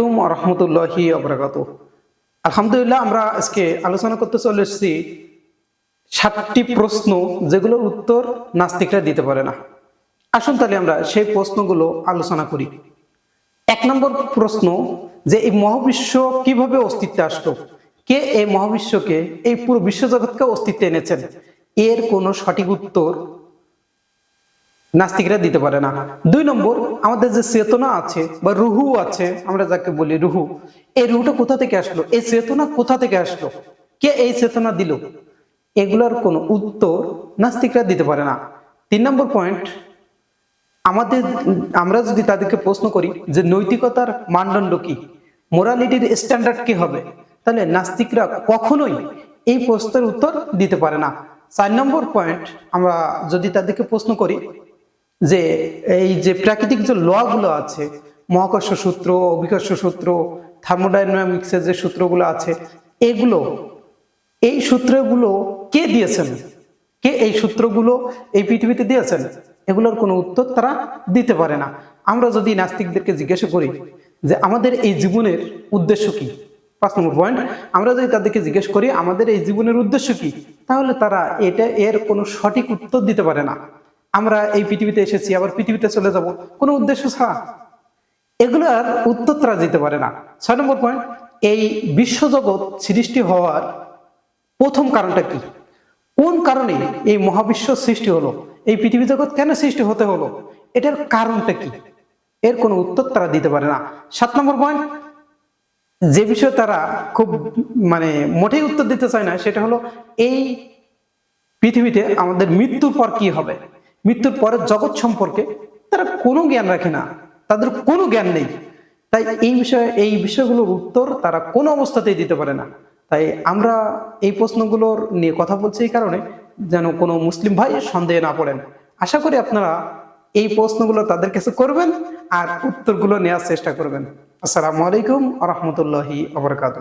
রহমতুল্লাহি অবরাকাত আলহামদুলিল্লাহ, আমরা আজকে আলোচনা করতে চলে এসেছি সাতটি প্রশ্ন যেগুলোর উত্তর নাস্তিকরা দিতে পারে না। আসুন তাহলে আমরা সেই প্রশ্নগুলো আলোচনা করি। এক নম্বর প্রশ্ন, যে এই মহাবিশ্ব কীভাবে অস্তিত্বে আসলো? কে এই মহাবিশ্বকে, এই পুরো বিশ্বজগৎকে অস্তিত্বে এনেছেন? এর কোনো সঠিক উত্তর নাস্তিকরা দিতে পারে না। দুই নম্বর, আমাদের যে চেতনা আছে বা রুহু আছে, আমরা যাকে বলি রুহু, এই রুহুটা কোথা থেকে আসলো? এই চেতনা কোথা থেকে আসলো? কে এই চেতনা দিল? এগুলোর কোনো উত্তর নাস্তিকরা দিতে পারে না। তিন নম্বর পয়েন্ট আমাদের, আমরা যদি তাদেরকে প্রশ্ন করি যে নৈতিকতার মানদণ্ড কি? মোরালিটির স্ট্যান্ডার্ড কি হবে? তাহলে নাস্তিকরা কখনোই এই প্রশ্নের উত্তর দিতে পারে না। চার নম্বর পয়েন্ট আমরা যদি তাদেরকে প্রশ্ন করি যে এই যে প্রাকৃতিক যে লগুলো আছে, মহাকর্ষ সূত্র অভিকর্ষ সূত্র, থার্মোডাইনামিক্সের যে সূত্রগুলো আছে, এগুলো, এই সূত্রগুলো কে দিয়েছেন? কে এই সূত্রগুলো এই পৃথিবীতে দিয়েছেন? এগুলোর কোনো উত্তর তারা দিতে পারে না। আমরা যদি নাস্তিকদেরকে জিজ্ঞাসা করি যে আমাদের এই জীবনের উদ্দেশ্য কি? পাঁচ নম্বর পয়েন্ট, আমরা যদি তাদেরকে জিজ্ঞেস করি, আমাদের এই জীবনের উদ্দেশ্য কি? তাহলে তারা এটা এর কোনো সঠিক উত্তর দিতে পারে না। আমরা এই পৃথিবীতে এসেছি, আবার পৃথিবীতে চলে যাব। কোনো উদ্দেশ্য ছাড়া। এগুলোর উত্তর তারা দিতে পারে না। ছয় নম্বর পয়েন্ট এই বিশ্বজগৎ সৃষ্টি হওয়ার প্রথম কারণটা কি? কোন কারণে এই মহাবিশ্ব সৃষ্টি হলো? এই পৃথিবী জগৎ কেন সৃষ্টি হতে হলো? এটার কারণটা কি? এর কোনো উত্তর তারা দিতে পারে না। সাত নম্বর পয়েন্ট যে বিষয়ে তারা খুব মানে মোটেই উত্তর দিতে চায় না, সেটা হলো এই পৃথিবীতে আমাদের মৃত্যুর পর কি হবে? মৃত্যুর পরের জগৎ সম্পর্কে তারা কোনো জ্ঞান রাখে না। তাদের কোনো জ্ঞান নেই। তাই এই বিষয়ে, এই বিষয়গুলোর উত্তর তারা কোনো অবস্থাতেই দিতে পারে না। তাই আমরা এই প্রশ্নগুলোর নিয়ে কথা বলছি এই কারণে যেন কোনো মুসলিম ভাই সন্দেহে না পড়েন। আশা করি আপনারা এই প্রশ্নগুলো তাদের কাছে করবেন আর উত্তরগুলো নেওয়ার চেষ্টা করবেন। আসসালামু আলাইকুম রহমতুল্লাহি আবরকাত